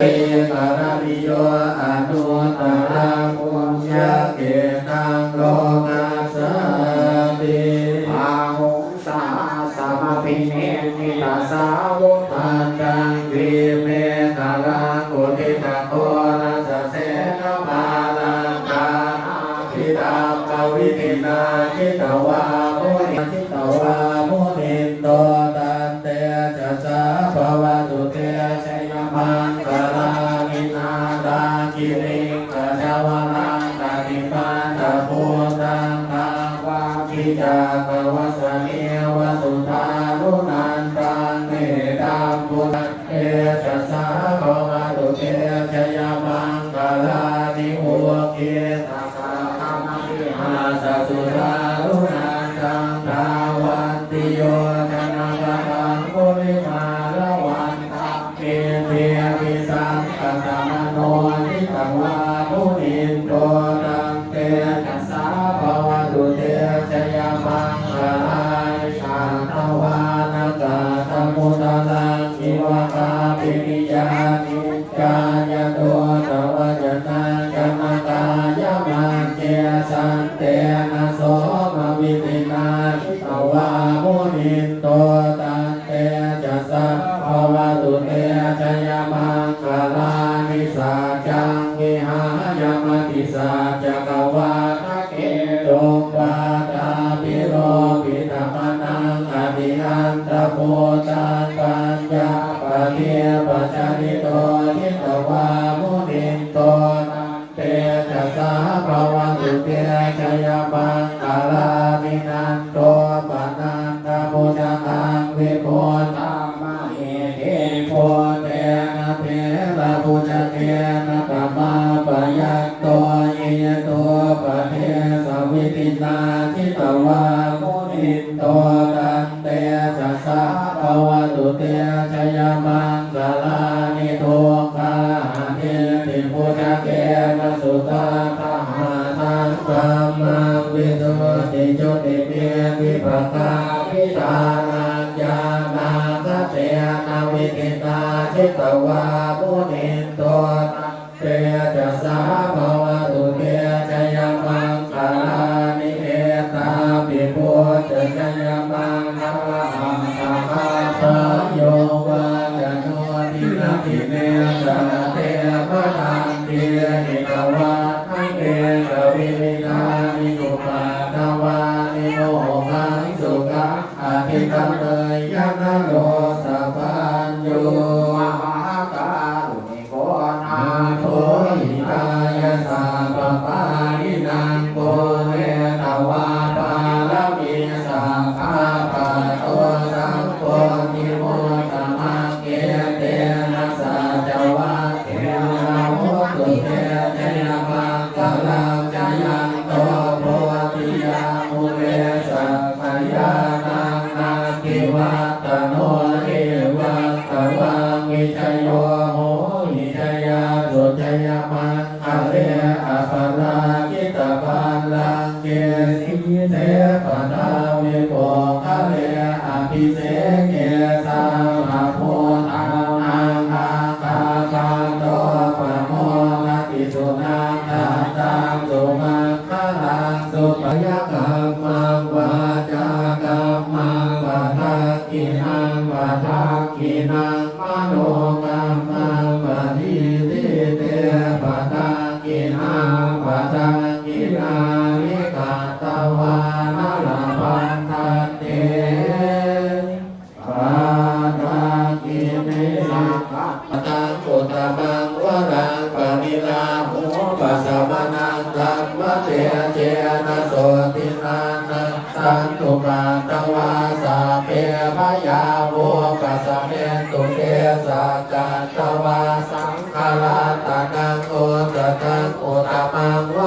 เตกรณิโยอนุตา ปันตะโพตังทาวาพิจากวัสเนวสุทานุนันตังเมตตาพุทธเอจัสา จัสสะภวตุเตชยมังคลานิสัจจังวิหายมติสัจจกวาทะเกตุปาตาปิโรปิตมนังอภิอันตโพตังปัญญาปะเทปัจจนิโตทิตวามุ ระพุจเตนะปะมาปะยัตโตเยโตปะเทสวิตินาทิตวามุนินโตตันเตจัสสะภวตุเตชยมังคลานิโทคาเทติพุทธเกนะสุตาทหาทังกัมมังวิสุทธิจุติเมวิปกาวิตานัญญานาคเตนะวิติ นาทิตวามุนินโตตันเตจะสสะภวตุเตชยมังคลานิเอตาปิพุทธจยมังคลาอังตาคาโยวาจโนทินาทิเน เทปนาวิโกคะเรอภิเสเกสามาโพธังอังอาคาคาโตปะโมนาติสุนังทาตังสุมังคลังสุปยะกัมมังวาจากัมมังวาทากินังวาทากินัง ปาตากิมิสังปตังปุตตะมังวรังปะนิลาหุปัสสะมนังตัมมะเตเจนะโสตินานังสันตุมาตวาสาเปพยาโวกัสเมตุเตสัจันตวาสังฆาราตานังโอตะกังโอตะมังว